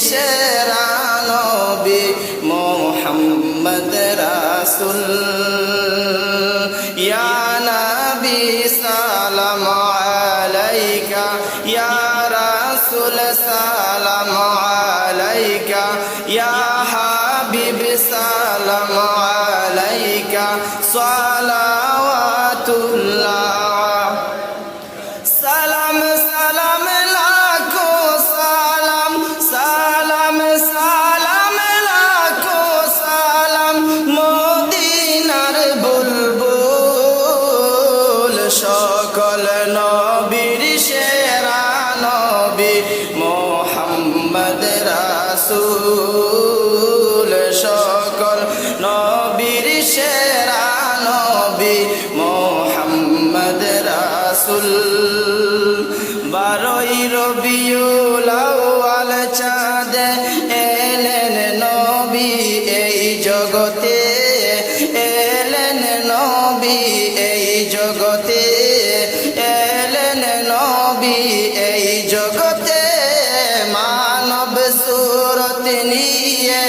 সেরা নবী মোহাম্মদ রাসুল ইয়া নবী সালাম আলাইকা ইয়া রাসুল সালাম আলাইকা ইয়া হাবিব সালাম আলাইকা সালাওয়াতুল্লাহ জগতে এলেন নবী, এই জগতে মানব সুরত নিয়ে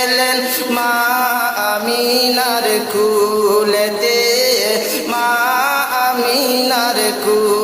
এলেন। মা আমিনার কুলেতে, মা আমিনার কুলেতে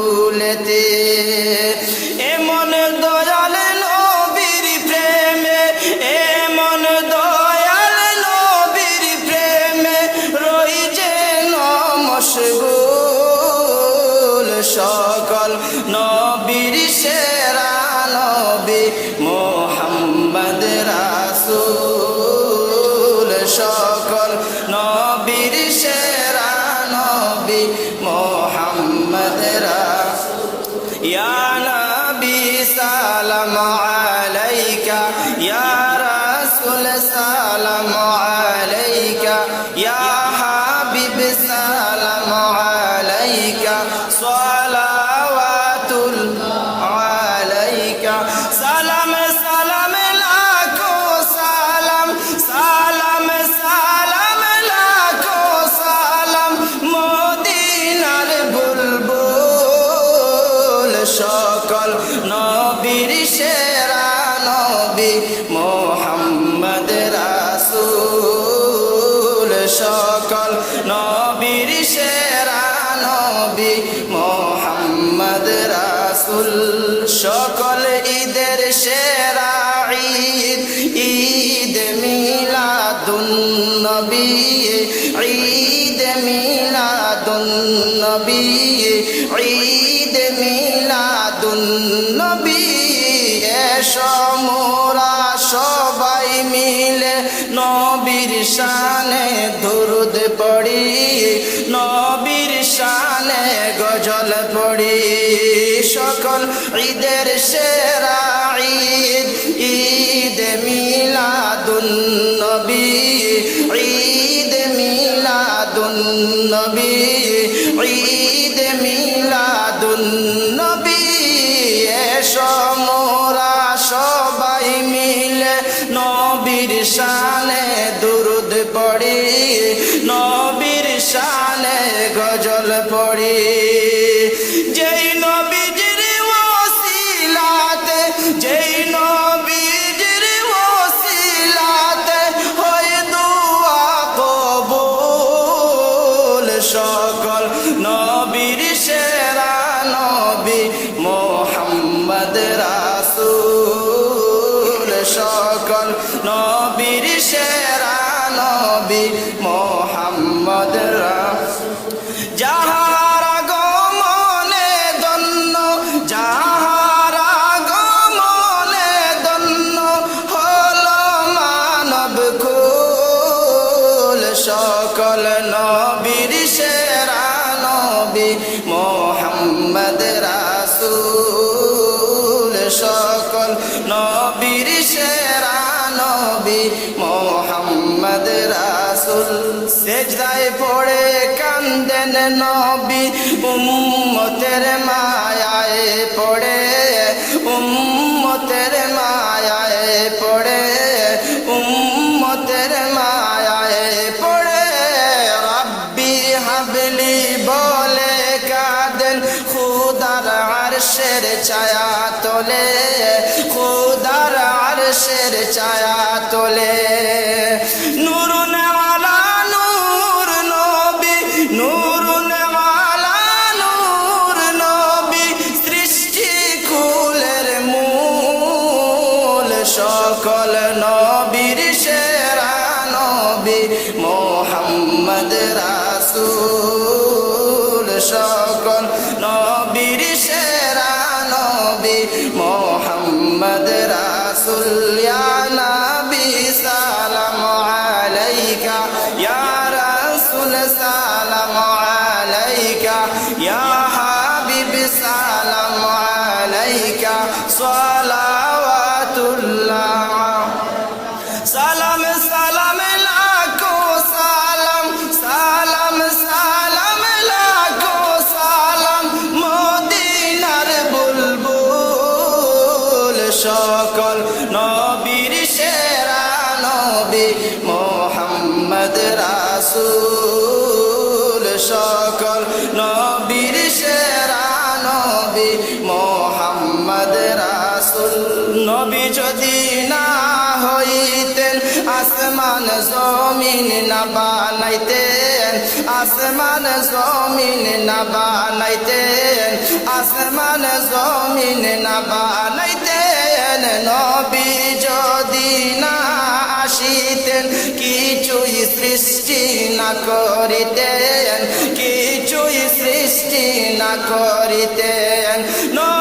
السلام عليك يا নবী মোহাম্মদ রাসুল, সকল নবীর সেরা নবী মোহাম্মদ রাসুল, সকল ঈদের সেরা ঈদ ঈদ মিলাদুন নবী। নবীর শানে দুরুদ পড়ি, নবীর শানে গজল পড়ি। সকল ঈদের সেরা ঈদ ঈদ মিলাদুন নবী, ঈদ মিলাদুন নবী। গজল পড়ে। যেই নবীজির ওসিলাতে যেই নবীজির ওসিলাতে হয় দোয়া কবুল সকল নবীর মোহাম্মদ রাসুল, সকল নবীর সেরা নবী মোহাম্মদ রাসুল। সেজদায় পড়ে কান্দেন নবী, উম্মতের মায়ায় পড়ে, উম্মতের মায়ায় পড়ে। তোলে খুদার আরশের ছায়া তোলে। নূর নবী নবী মূল সকল নবীর নবী মোহাম্মদ রাসূল সালাম সালাম, লাখো, সালাম সালাম সালাম, লাখো, সালাম। মদিনার বুলবুল সকল নবীর সেরা নবী মোহাম্মদ রাসূল সকল নবীর জমিন না বানাইতেন, আসমান জমিন না বানাইতেন, আসমান জমিন না বানাইতেন। নবী যদি না আসিতেন, কিছুই সৃষ্টি না করিতেন, কিছুই সৃষ্টি না করিতেন। নবীর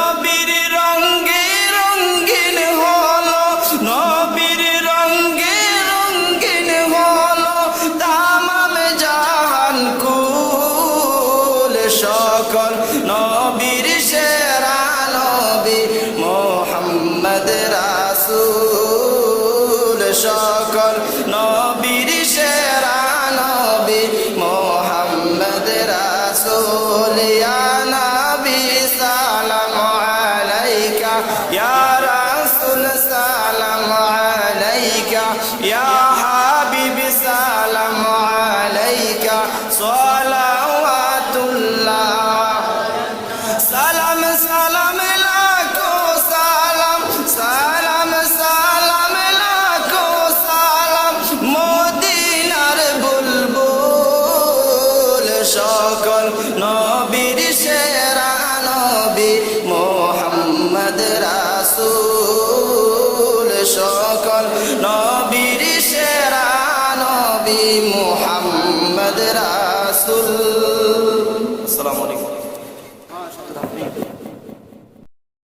সকল